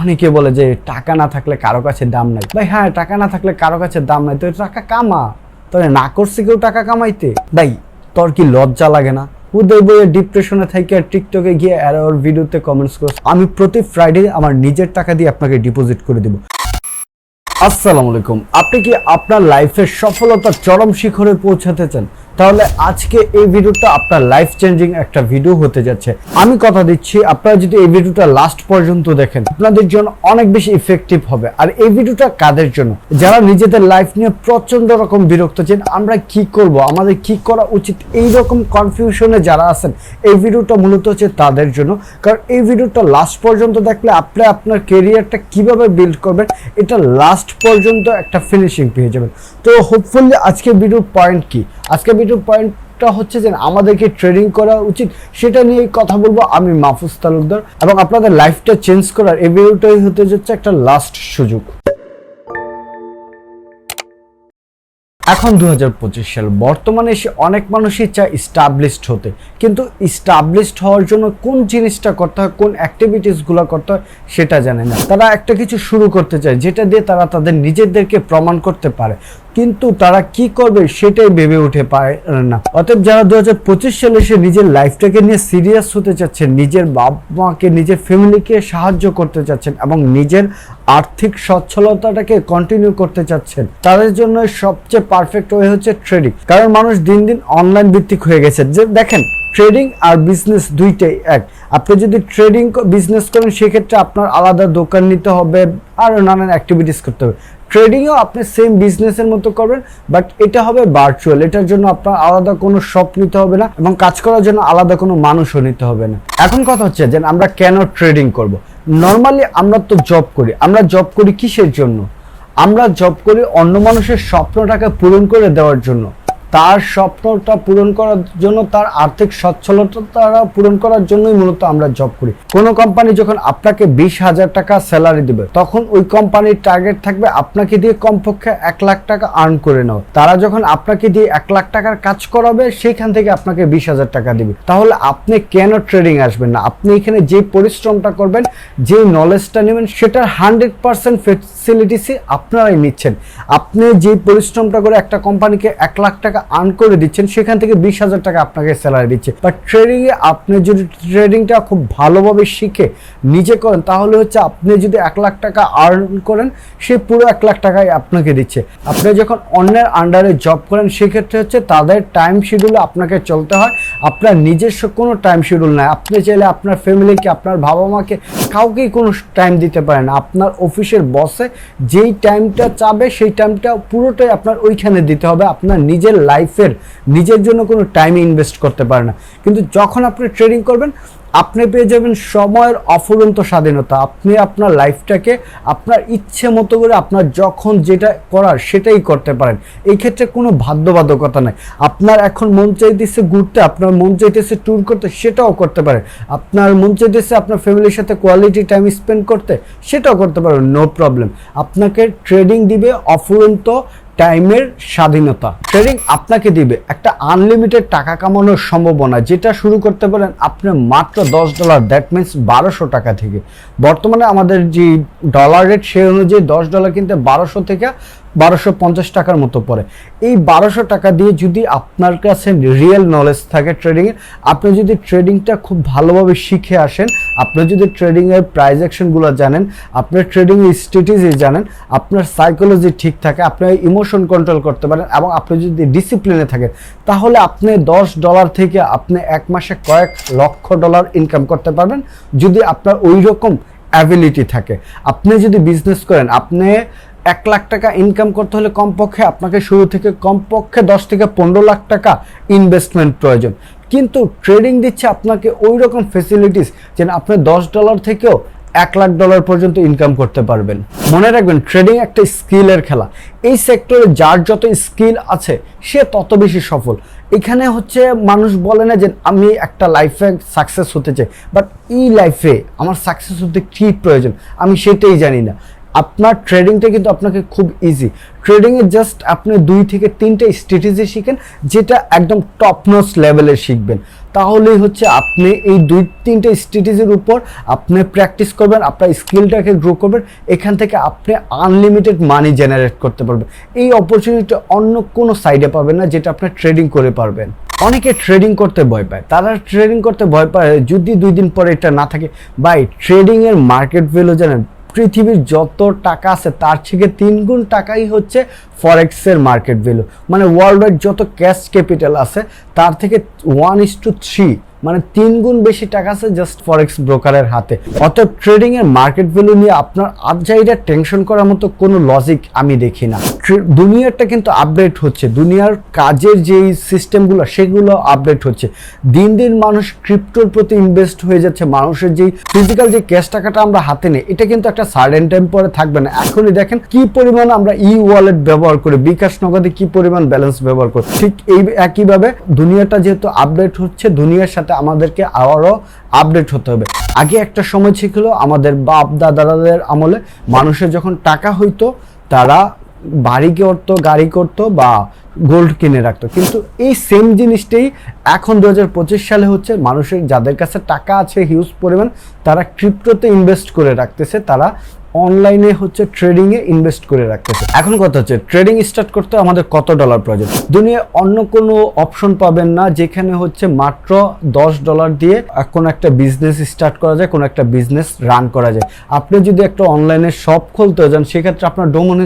অনেকে বলে যে টাকা না থাকলে কারও কাছে দাম নাই। ভাই হ্যাঁ টাকা না থাকলে কারও কাছে দাম নাই। তো টাকা কামা। তোরে না করছে কেউ টাকা কামাইতে। ভাই, তোর কি লজ্জা লাগে না? উদয় বইয়ে ডিপ্রেশনে থেকে টিকটকে গিয়ে ওর ভিডিওতে কমেন্টস করছে। আমি প্রতি ফ্রাইডে আমার নিজের টাকা দিয়ে আপনাকে ডিপোজিট করে দিব। আসসালামু আলাইকুম। আপনি কি আপনার লাইফের সফলতার চরম শিখরে পৌঁছাতে চান? তাহলে আজকে এই ভিডিওটা আপনার লাইফ চেঞ্জিং একটা ভিডিও হতে যাচ্ছে। আমি কথা দিচ্ছি, আপনারা যদি এই ভিডিওটা লাস্ট পর্যন্ত দেখেন, আপনাদের জন্য অনেক বেশি ইফেক্টিভ হবে। আর এই ভিডিওটা কাদের জন্য? যারা নিজেদের লাইফ নিয়ে প্রচণ্ড রকম বিরক্ত আছেন, আমরা কি করব? আমাদের কি করা উচিত? এই রকম কনফিউশনে যারা আছেন, এই ভিডিওটা মূলত হচ্ছে তাদের জন্য। কারণ এই ভিডিওটা লাস্ট পর্যন্ত দেখলে আপনি আপনার কেরিয়ারটা কীভাবে বিল্ড করবেন, এটা লাস্ট পর্যন্ত একটা ফিনিশিং পেয়ে যাবেন। তো হোপফুলি আজকে ভিডিওর পয়েন্ট কি? আজকে ভিডিওর পয়েন্টটা হচ্ছে যে আমাদেরকে ট্রেডিং করা উচিত। সেটা নিয়ে কথা বলব আমি মাহফুজ তালুকদার এবং আপনাদের লাইফটা চেঞ্জ করার এই ভিডিওটাই হতে যাচ্ছে একটা লাস্ট সুযোগ। এখন দু সাল, বর্তমানে এসে অনেক মানুষই চায় স্টাবলিশড হতে। কিন্তু স্টাবলিশড হওয়ার জন্য কোন জিনিসটা করতে হয়, কোন অ্যাক্টিভিটিসগুলো করতে হয়, সেটা জানে না। তারা একটা কিছু শুরু করতে চায়, যেটা দিয়ে তারা তাদের নিজেদেরকে প্রমাণ করতে পারে। কিন্তু তারা কি করবে সেটাই ভেবে উঠে পারে না। অতএব যারা দু হাজার পঁচিশ সালে এসে নিজের লাইফটাকে নিয়ে সিরিয়াস হতে চাচ্ছেন, নিজের বাবা মাকে নিজের ফ্যামিলিকে সাহায্য করতে চাচ্ছেন এবং নিজের আর্থিক সচ্ছলতাটাকে কন্টিনিউ করতে চাচ্ছেন, তাদের জন্য সবচেয়ে পারফেক্ট ওয়ে হচ্ছে ট্রেডিং কারণ মানুষ দিন দিন অনলাইন ভিত্তিক হয়ে গেছে। যে দেখেন ট্রেডিং আর বিজনেস দুইটাই এক। আপনি যদি ট্রেডিং বিজনেস করেন, সেক্ষেত্রে আপনার আলাদা দোকান নিতে হবে, আর নানান অ্যাক্টিভিটিস করতে হবে। ট্রেডিংও আপনি সেম বিজনেসের মতো করবেন বাট এটা হবে ভার্চুয়াল এটার জন্য আপনার আলাদা কোনো শপ নিতে হবে না এবং কাজ করার জন্য আলাদা কোনো মানুষও নিতে হবে না। এখন কথা হচ্ছে যে আমরা কেন ট্রেডিং করব? নর্মালি আমরা তো জব করি, আমরা জব করি কিসের জন্য? আমরা জব করি অন্য মানুষের স্বপ্নটাকে পূরণ করে দেওয়ার জন্য। তার স্বপ্নটা পূরণ করার জন্য, তার আর্থিক সচ্ছলতা পূরণ করার জন্যই মূলত আমরা জব করি। কোনো কোম্পানি যখন আপনাকে বিশ হাজার টাকা স্যালারি দেবে, তখন ওই কোম্পানির টার্গেট থাকবে আপনাকে দিয়ে কমপক্ষে এক লাখ টাকা আর্ন করে নাও। তারা যখন আপনাকে দিয়ে এক লাখ টাকার কাজ করাবে, সেইখান থেকে আপনাকে বিশ হাজার টাকা দিবে। তাহলে আপনি কেন ট্রেডিং আসবেন না? আপনি এখানে যে পরিশ্রমটা করবেন, যে নলেজটা নেবেন, সেটার হান্ড্রেড পার্সেন্ট ফেসিলিটিসই আপনারাই নিচ্ছেন। আপনি যে পরিশ্রমটা করে একটা কোম্পানিকে এক লাখ টাকা আর্ন করে দিচ্ছেন, সেখান থেকে বিশ হাজার টাকা আপনাকে স্যালারি দিচ্ছে। বাট ট্রেডিংয়ে আপনি যদি ট্রেডিংটা খুব ভালোভাবে শিখে নিজে করেন, তাহলে হচ্ছে আপনি যদি এক লাখ টাকা আর্ন করেন, সে পুরো এক লাখ টাকাই আপনাকে দিচ্ছে। আপনি যখন অন্যের আন্ডারে জব করেন, সেক্ষেত্রে হচ্ছে তাদের টাইম শিডিউলে আপনাকে চলতে হয়। আপনার নিজস্ব কোনো টাইম শিডিউল নাই। আপনি চাইলে আপনার ফ্যামিলিকে আপনার বাবা মাকে কাউকেই কোনো টাইম দিতে পারেন আপনার অফিসের বসে যেই টাইমটা চাবে, সেই টাইমটা পুরোটাই আপনার ওইখানে দিতে হবে। আপনার নিজের লাইফের নিজের জন্য কোনো টাইম ইনভেস্ট করতে পারে না। কিন্তু যখন আপনি ট্রেডিং করবেন, আপনি পেয়ে যাবেন সময়ের অফুরন্ত স্বাধীনতা। আপনি আপনার লাইফটাকে আপনার ইচ্ছে মতো করে আপনার যখন যেটা করার সেটাই করতে পারেন। এই ক্ষেত্রে কোনো বাধ্যবাধকতা নাই। আপনার এখন মন চাইতেছে ঘুরতে, আপনার মন চাইতেছে ট্যুর করতে, সেটাও করতে পারেন। আপনার মন চাইতেছে আপনার ফ্যামিলির সাথে কোয়ালিটি টাইম স্পেন্ড করতে, সেটাও করতে পারেন। নো প্রবলেম আপনাকে ট্রেডিং দিবে অফুরন্ত টাইমের স্বাধীনতা। ট্রেডিং আপনাকে দিবে একটা আনলিমিটেড টাকা কামানোর সম্ভাবনা, যেটা শুরু করতে পারেন আপনি মাত্র দশ ডলার দ্যাট মিনস বারোশো টাকা থেকে। বর্তমানে আমাদের যে ডলার রেট সেই অনুযায়ী দশ ডলার কিনতে বারোশো থেকে বারোশো পঞ্চাশ টাকার মতো পড়ে। এই বারোশো টাকা দিয়ে যদি আপনার কাছে রিয়েল নলেজ থাকে ট্রেডিংয়ের আপনি যদি ট্রেডিংটা খুব ভালোভাবে শিখে আসেন, আপনি যদি ট্রেডিংয়ের প্রাইজ অ্যাকশনগুলো জানেন আপনার ট্রেডিংয়ের স্ট্র্যাটেজি জানেন, আপনার সাইকোলজি ঠিক থাকে, আপনি ইমোশন কন্ট্রোল করতে পারেন এবং আপনি যদি ডিসিপ্লিনে থাকেন, তাহলে আপনি দশ ডলার থেকে আপনি এক মাসে কয়েক লক্ষ ডলার ইনকাম করতে পারবেন। যদি আপনার ওই রকম অ্যাবিলিটি থাকে, আপনি যদি বিজনেস করেন, আপনি এক লাখ টাকা ইনকাম করতে হলে কমপক্ষে আপনাকে শুরু থেকে কমপক্ষে দশ থেকে পনেরো লাখ টাকা ইনভেস্টমেন্ট প্রয়োজন। কিন্তু ট্রেডিং দিচ্ছে আপনাকে ওই রকম ফেসিলিটিস যেন আপনি দশ ডলার থেকেও এক লাখ ডলার পর্যন্ত ইনকাম করতে পারবেন। মনে রাখবেন ট্রেডিং একটা স্কিলের খেলা। এই সেক্টরে যার যত স্কিল আছে, সে তত বেশি সফল। এখানে হচ্ছে মানুষ বলে না যে আমি একটা লাইফে সাকসেস হতে চাই বাট এই লাইফে আমার সাকসেস হতে কী প্রয়োজন? আমি সেটাই জানি না। আপনার ট্রেডিংটা কিন্তু আপনাকে খুব ইজি ট্রেডিংয়ে জাস্ট আপনি দুই থেকে তিনটে স্ট্র্যাটেজি শিখেন, যেটা একদম টপ নোস লেভেলের শিখবেন। তাহলেই হচ্ছে আপনি এই দুই, তিনটে স্ট্র্যাটেজির উপর আপনি প্র্যাকটিস করবেন, আপনার স্কিলটাকে গ্রো করবেন, এখান থেকে আপনি আনলিমিটেড মানি জেনারেট করতে পারবেন। এই অপরচুনিটি অন্য কোনো সাইডে পাবেন না, যেটা আপনি ট্রেডিং করে পারবেন। অনেকে ট্রেডিং করতে ভয় পায়। তারা ট্রেডিং করতে ভয় পায় যদি দুই দিন পরে এটা না থাকে। বাই ট্রেডিংয়ের মার্কেট ভ্যালু জানেন পৃথিবীর যত টাকা আছে, তার থেকে তিন গুণ টাকাই হচ্ছে ফরেক্সের মার্কেট ভ্যালু মানে ওয়ার্ল্ড ওয়াইড যত ক্যাশ ক্যাপিটাল আছে, তার থেকে ওয়ান ইস টু থ্রি মানে তিন গুণ বেশি টাকা আছে জাস্ট ফরেক্স ব্রোকারের হাতে। অতএব ট্রেডিং এর মার্কেট ভ্যালু নিয়ে আপনার আজাইরা টেনশন করার মতো কোনো লজিক আমি দেখি না। দুনিয়াটা কিন্তু আপডেট হচ্ছে। দুনিয়ার কাজের যেই সিস্টেমগুলো সেগুলো আপডেট হচ্ছে। দিন দিন মানুষ ক্রিপ্টোর প্রতি ইনভেস্ট হয়ে যাচ্ছে। মানুষের যেই ফিজিক্যাল যে ক্যাশ টাকাটা আমরা হাতে নেই, এটা কিন্তু একটা সার্টেন টাইম পরে থাকবে না। এখনই দেখেন কি পরিমাণ আমরা ই ওয়ালেট ব্যবহার করি, বিকাশ নগদে কি পরিমাণ ব্যালেন্স ব্যবহার করি। ঠিক এই একইভাবে দুনিয়াটা যেহেতু আপডেট হচ্ছে, দুনিয়ার সাথে আমাদেরকে আরও আপডেট হতে হবে। আগে একটা সময় ছিল আমাদের বাপ দাদাদের আমলে মানুষের যখন টাকা হইতো, তারা বাড়ি করতো, গাড়ি করতো বা গোল্ড কিনে রাখতো। কিন্তু এই সেম জিনিসটাই এখন দু হাজার পঁচিশ সালে হচ্ছে, মানুষের যাদের কাছে টাকা আছে হিউজ পরিমাণ, তারা ক্রিপ্টোতে ইনভেস্ট করে রাখতেছে, তারা অনলাইনে হচ্ছে ট্রেডিং এ ইনভেস্ট করে রাখতেছে। এখন কথা হচ্ছে ট্রেডিং স্টার্ট করতে আমাদের কত ডলার প্রয়োজন দুনিয়ায় অন্য কোনো অপশন পাবেন না, যেখানে হচ্ছে মাত্র দশ ডলার দিয়ে কোনো একটা বিজনেস স্টার্ট করা যায়, কোনো একটা বিজনেস রান করা যায়। আপনি যদি একটা অনলাইনে শপ খুলতে যান, সেক্ষেত্রে আপনার ডোমন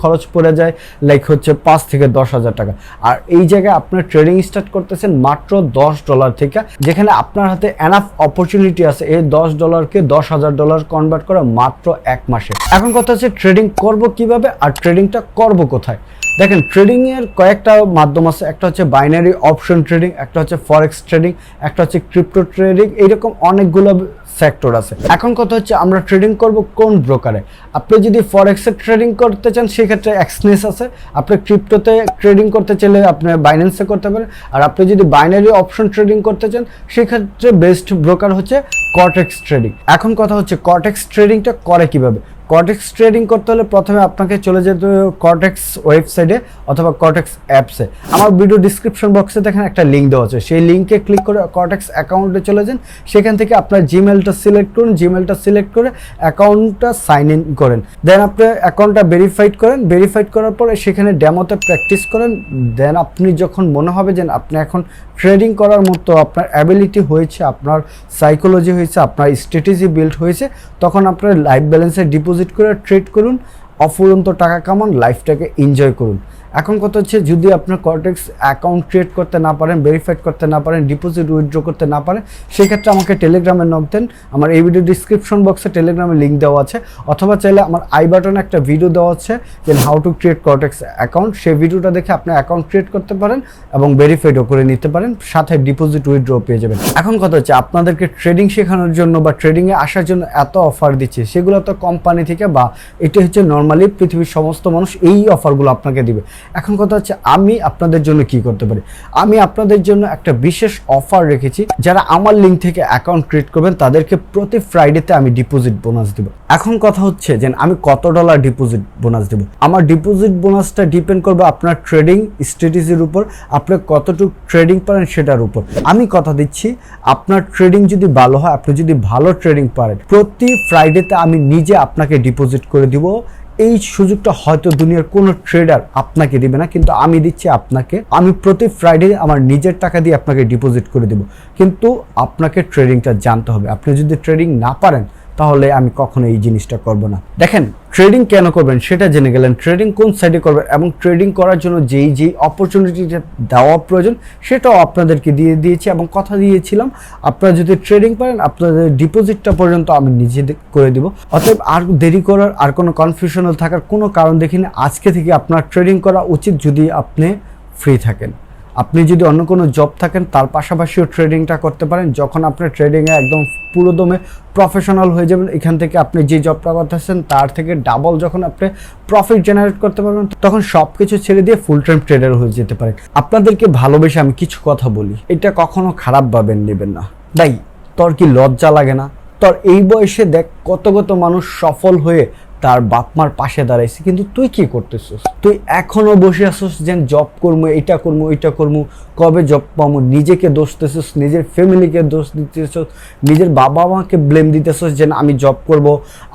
খরচ পড়ে যায় লাইক হচ্ছে পাঁচ থেকে দশ হাজার টাকা। আর এই জায়গায় আপনার ট্রেডিং স্টার্ট করতেছেন মাত্র দশ ডলার থেকে, যেখানে আপনার হাতে এনাফ অপরচুনিটি আছে। এই দশ ডলারকে দশ হাজার ডলার কনভার্ট করা মাত্র এক মাসে। এখন কথা হচ্ছে ট্রেডিং করব কীভাবে আর ট্রেডিংটা করব কোথায়? দেখেন ট্রেডিংয়ের কয়েকটা মাধ্যম আছে। একটা হচ্ছে বাইনারি অপশন ট্রেডিং একটা হচ্ছে ফরেক্স ট্রেডিং একটা হচ্ছে ক্রিপ্টো ট্রেডিং এইরকম অনেকগুলো সেক্টর আছে। এখন কথা হচ্ছে আমরা ট্রেডিং করব কোন ব্রোকারে আপনি যদি ফরেক্সে ট্রেডিং করতে চান, সেক্ষেত্রে এক্সনেস আছে। আপনি ক্রিপ্টোতে ট্রেডিং করতে চাইলে আপনি বাইন্যান্সে করতে পারেন। আর আপনি যদি বাইনারি অপশন ট্রেডিং করতে চান, সেক্ষেত্রে বেস্ট ব্রোকার হচ্ছে কটেক্স ট্রেডিং এখন কথা হচ্ছে কটেক্স ট্রেডিংটা করে কীভাবে? কটেক্স ট্রেডিং করতে হলে প্রথমে আপনাকে চলে যেতে কটেক্স ওয়েবসাইটে অথবা কটেক্স অ্যাপসে আমার ভিডিও ডিসক্রিপশন বক্সে দেখেন একটা লিঙ্ক দেওয়া আছে। সেই লিঙ্কে ক্লিক করে কটেক্স অ্যাকাউন্টে চলে যান। সেখান থেকে আপনার জিমেলটা সিলেক্ট করুন। জিমেলটা সিলেক্ট করে অ্যাকাউন্টটা সাইন ইন করেন। দেন আপনি অ্যাকাউন্টটা ভেরিফাইড করেন। ভেরিফাইড করার পরে সেখানে ডেমোতে প্র্যাকটিস করেন। দেন আপনি যখন মনে হবে যে আপনি এখন ট্রেডিং করার মতো আপনার অ্যাবিলিটি হয়েছে, আপনার সাইকোলজি হয়েছে, আপনার স্ট্র্যাটেজি বিল্ড হয়েছে, তখন আপনার লাইফ ব্যালেন্সের ডিপোজিট করে ট্রেড করুন অফুরন্ত টাকা কামান লাইফটাকে এনজয় করুন। এখন কথা হচ্ছে যদি আপনার কর্টেক্স অ্যাকাউন্ট ক্রিয়েট করতে না পারেন ভেরিফাইড করতে না পারেন ডিপোজিট উইথড্র করতে না পারেন, সেক্ষেত্রে আমাকে টেলিগ্রামে নক দেন। আমার এই ভিডিও ডিসক্রিপশন বক্সে টেলিগ্রামে লিঙ্ক দেওয়া আছে। অথবা চাইলে আমার আই বাটনে একটা ভিডিও দেওয়া আছে যে how to create cortex account সেই ভিডিওটা দেখে আপনি অ্যাকাউন্ট ক্রিয়েট করতে পারেন এবং ভেরিফাইডও করে নিতে পারেন, সাথে ডিপোজিট উইথড্র পেয়ে যাবেন। এখন কথা হচ্ছে আপনাদেরকে ট্রেডিং শেখানোর জন্য বা ট্রেডিংয়ে আসার জন্য এত অফার দিচ্ছে, সেগুলো তো কোম্পানি থেকে বা এটা হচ্ছে নর্মালি পৃথিবীর সমস্ত মানুষ এই অফারগুলো আপনাকে দিবে। এখন কথা হচ্ছে আমি আপনাদের জন্য কি করতে পারি? আমি আপনাদের জন্য একটা বিশেষ অফার রেখেছি। যারা আমার লিঙ্ক থেকে অ্যাকাউন্ট ক্রিয়েট করবেন, তাদেরকে প্রতি ফ্রাইডেতে আমি ডিপোজিট বোনাস দিব। এখন কথা হচ্ছে যে আমি কত ডলার ডিপোজিট বোনাস দেব? আমার ডিপোজিট বোনাসটা ডিপেন্ড করবে আপনার ট্রেডিং স্ট্র্যাটেজির উপর, আপনি কতটুকু ট্রেডিং পারেন সেটার উপর। আমি কথা দিচ্ছি, আপনার ট্রেডিং যদি ভালো হয়, আপনি যদি ভালো ট্রেডিং পারেন, প্রতি ফ্রাইডেতে আমি নিজে আপনাকে ডিপোজিট করে দিব। এই সুযোগটা হয়তো দুনিয়ার কোনো ট্রেডার আপনাকে দিবে না, কিন্তু আমি দিচ্ছি আপনাকে। আমি প্রতি ফ্রাইডে আমার নিজের টাকা দিয়ে আপনাকে ডিপোজিট করে দেব। কিন্তু আপনাকে ট্রেডিংটা জানতে হবে। আপনি যদি ট্রেডিং না পারেন তাহলে আমি কখনো এই জিনিসটা করব না। দেখেন ট্রেডিং কেন করবেন সেটা জেনে গেলেন। ট্রেডিং কোন সাইডে করবেন এবং ট্রেডিং করার জন্য যেই যেই অপরচুনিটিটা দেওয়া প্রয়োজন সেটাও আপনাদেরকে দিয়ে দিয়েছি এবং কথা দিয়েছিলাম। আপনারা যদি ট্রেডিং পারেন, আপনাদের ডিপোজিটটা পর্যন্ত আমি নিজে করে দিব। অতএব আর দেরি করার আর কোনো কনফিউশনাল থাকার কোনো কারণ দেখিনি। আজকে থেকে আপনার ট্রেডিং করা উচিত যদি আপনি ফ্রি থাকেন। আপনি যদি অন্য কোনো জব থাকেন, তার পাশাপাশিও ট্রেডিংটা করতে পারেন। যখন আপনি ট্রেডিংয়ে একদম পুরোদমে প্রফেশনাল হয়ে যাবেন, এখান থেকে আপনি যে জবটা করতেছেন, তার থেকে ডাবল যখন আপনি প্রফিট জেনারেট করতে পারবেন, তখন সব কিছু ছেড়ে দিয়ে ফুল টাইম ট্রেডার হয়ে যেতে পারেন আপনাদেরকে ভালোবেসে আমি কিছু কথা বলি। এটা কখনো খারাপ ভাবেন নেবেন না। তাই তোর কি লজ্জা লাগে না? তোর এই বয়সে দেখ কত কত মানুষ সফল হয়ে তার বাপ মার পাশে দাঁড়াইছি। কিন্তু তুই কি করতেছিস? তুই এখনও বসে আসছিস যে জব করব এটা করব এটা করব কবে জব পাবো নিজেকে দোষ দিতেছিস, নিজের ফ্যামিলিকে দোষ দিতেছিস, নিজের বাবা মাকে ব্লেম দিতেছিস যে আমি জব করব,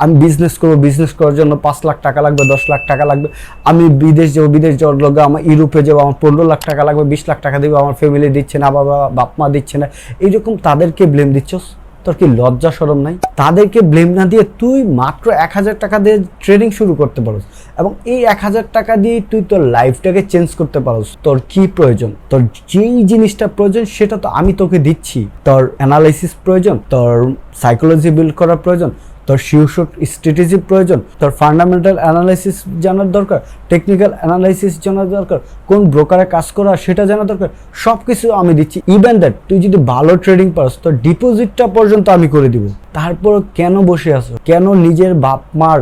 আমি বিজনেস করব বিজনেস করার জন্য পাঁচ লাখ টাকা লাগবে, দশ লাখ টাকা লাগবে, আমি বিদেশ যাব, বিদেশ যাওয়ার লগে আমার ইউরোপে যাব, আমার পনেরো লাখ টাকা লাগবে, বিশ লাখ টাকা দেবো, আমার ফ্যামিলি দিচ্ছে না, বাবা বাপ মা দিচ্ছে না, এইরকম তাদেরকে ব্লেম দিচ্ছস? তোর কি লজ্জা সরম নাই? তাদেরকে ব্লেম না দিয়ে তুই মাত্র এক হাজার টাকা দিয়ে ট্রেনিং শুরু করতে পারোস এবং এই এক হাজার টাকা দিয়ে তুই তোর লাইফটাকে চেঞ্জ করতে পারোস। তোর কি প্রয়োজন? তোর যেই জিনিসটা প্রয়োজন সেটা তো আমি তোকে দিচ্ছি। তোর অ্যানালাইসিস প্রয়োজন, তোর সাইকোলজি বিল্ড করার প্রয়োজন তোর শিওশট স্ট্র্যাটেজি প্রয়োজন, তোর ফান্ডামেন্টাল অ্যানালাইসিস জানার দরকার টেকনিক্যাল অ্যানালাইসিস জানার দরকার, কোন ব্রোকারে কাজ করা সেটা জানা দরকার সব কিছু আমি দিচ্ছি। ইভেন দ্যাট তুই যদি ভালো ট্রেডিং পারস তোর ডিপোজিটটা পর্যন্ত আমি করে দিব। তারপর কেন বসে আছো? কেন নিজের বাপ মার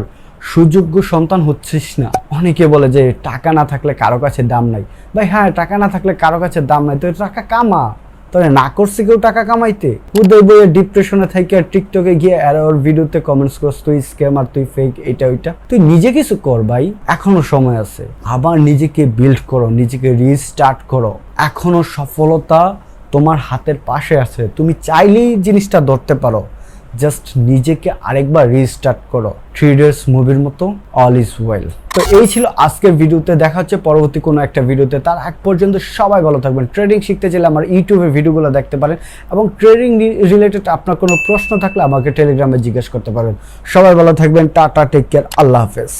সুযোগ্য সন্তান হচ্ছিস না? অনেকে বলে যে টাকা না থাকলে কারও কাছে দাম নাই। ভাই হ্যাঁ টাকা না থাকলে কারও কাছে দাম নাই, তো টাকা কামা? তাহলে না করছি কেউ টাকা কামাইতে? উদয় বইয়ের ডিপ্রেশনে আর টিকটকে গিয়ে আর ওর ভিডিওতে কমেন্টস করছ, তুই স্ক্যাম আর তুই ফেক এটা, ওইটা। তুই নিজে কিছু কর ভাই, এখনও সময় আছে। আবার নিজেকে বিল্ড করো, নিজেকে রিস্টার্ট করো। এখনও সফলতা তোমার হাতের পাশে আছে। তুমি চাইলেই জিনিসটা ধরতে পারো। জাস্ট নিজেকে আরেকবার রিস্টার্ট করো। থ্রি ডেজ মুভির মতো অল ইজ ওয়েল তো এই ছিল আজকের ভিডিওতে দেখা হচ্ছে পরবর্তী কোনো একটা ভিডিওতে তার এক পর্যন্ত সবাই ভালো থাকবেন। ট্রেডিং শিখতে চাইলে আমার ইউটিউবে ভিডিওগুলো দেখতে পারেন এবং ট্রেডিং রিলেটেড আপনার কোনো প্রশ্ন থাকলে আমাকে টেলিগ্রামে জিজ্ঞেস করতে পারেন। সবাই ভালো থাকবেন। টাটা টেক কেয়ার আল্লাহ হাফেজ।